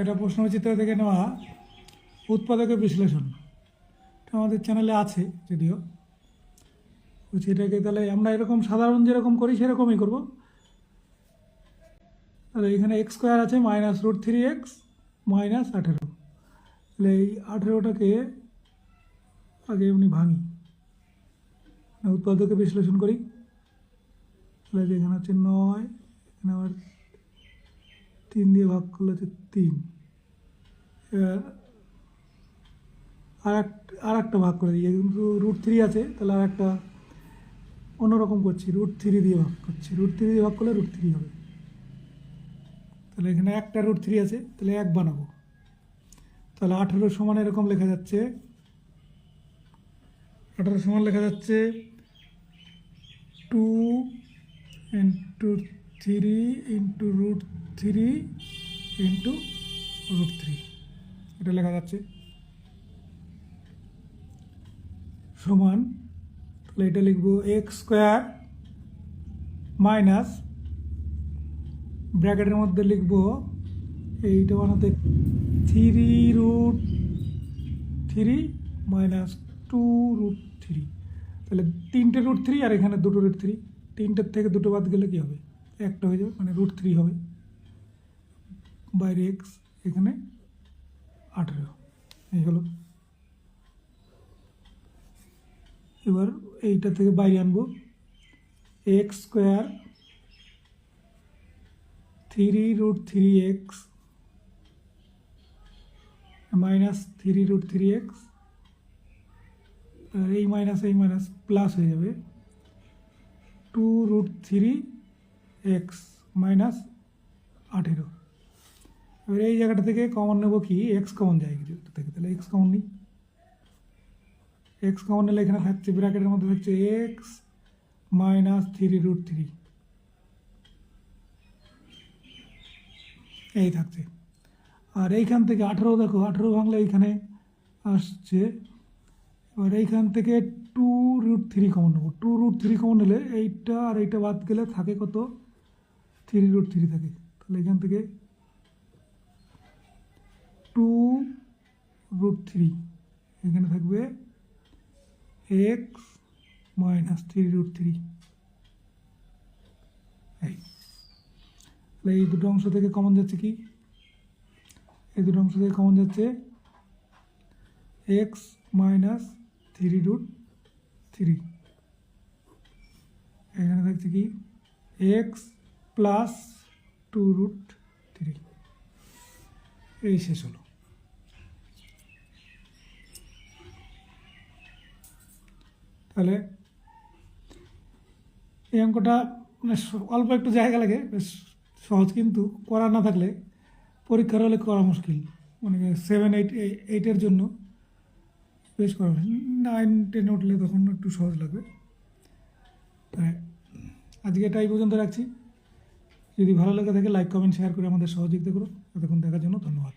এটা প্রশ্নচিত্র থেকে নেওয়া উৎপাদকের বিশ্লেষণ। আমাদের চ্যানেলে আছে যদিও। সেটাকে তাহলে আমরা এরকম সাধারণ যেরকম করি সেরকমই করব। তাহলে এখানে এক্স স্কোয়ার আছে minus root three x minus আঠেরো। তাহলে এই আঠেরোটাকে আগে এমনি ভাঙি। মানে উৎপাদকে বিশ্লেষণ করি। তাহলে এখানে হচ্ছে নয়, এখানে আবার তিন দিয়ে ভাগ করলে হচ্ছে তিন। আর এক আর একটা ভাগ করে দিই। কিন্তু রুট থ্রি আছে, তাহলে আর একটা অন্যরকম করছি। রুট থ্রি দিয়ে ভাগ করছি। রুট থ্রি দিয়ে ভাগ করলে রুট থ্রি হবে। তাহলে এখানে একটা রুট থ্রি আছে, তাহলে এক বানাবো। তাহলে আঠেরো সমান এরকম লেখা যাচ্ছে। আঠেরো সমান লেখা যাচ্ছে two into three into root three into root three. এটা লেখা যাচ্ছে। সমান, তাহলে এটা লিখব এক্স স্কোয়ার মাইনাস, ব্র্যাকেটের মধ্যে লিখব এইটা বানাতে three root three minus two root three. তাহলে তিনটে রুট থ্রি আর এখানে দুটো রুট থ্রি। তিনটের থেকে দুটো বাদ গেলে কী হবে? একটা হয়ে যাবে মানে রুট থ্রি হবে। বাইরে এক্স এখানে আঠেরো। এই হলো। এবার এইটা থেকে বাইরে আনব। X square three root three x minus three root three x আর এই মাইনাস এই মাইনাস প্লাস হয়ে যাবে। Two root three x minus আঠেরো। এবার এই জায়গাটা থেকে কমন নেব কি? এক্স কমন যায় কিছু থেকে। তাহলে এক্স কমন নিই। এক্স কমন নিলে এখানে থাকছে ব্র্যাকেটের মধ্যে থাকছে x minus three root three এই থাকছে। আর এইখান থেকে আঠেরো, দেখো, আঠেরো ভাঙলে এইখানে আসছে। এবার এইখান থেকে টু রুট থ্রি কমন নেব। টু রুট থ্রি কমন নিলে এইটা আর এইটা বাদ গেলে থাকে কত? থ্রি রুট থ্রি থাকে। তাহলে এখান থেকে রুট থ্রি এখানে থাকবে x minus three root three এই। তাহলে এই দুটো অংশ থেকে কমন যাচ্ছে কি? এই দুটো অংশ থেকে কমন যাচ্ছে x minus three root three এখানে থাকছে কি? X plus two root three এই শেষ হলো। তাহলে এই অঙ্কটা মানে অল্প একটু জায়গা লাগে, বেশ সহজ, কিন্তু করা না থাকলে পরীক্ষার হলে করা মুশকিল। মানে সেভেন এইট এইটের জন্য বেশ করা নাইন টেন উঠলে তখন একটু সহজ লাগবে। তাই আজকে এটা এই পর্যন্ত রাখছি। যদি ভালো লেগে থাকে লাইক কমেন্ট শেয়ার করে আমাদের সহযোগিতা করুন। এতক্ষণ দেখার জন্য ধন্যবাদ।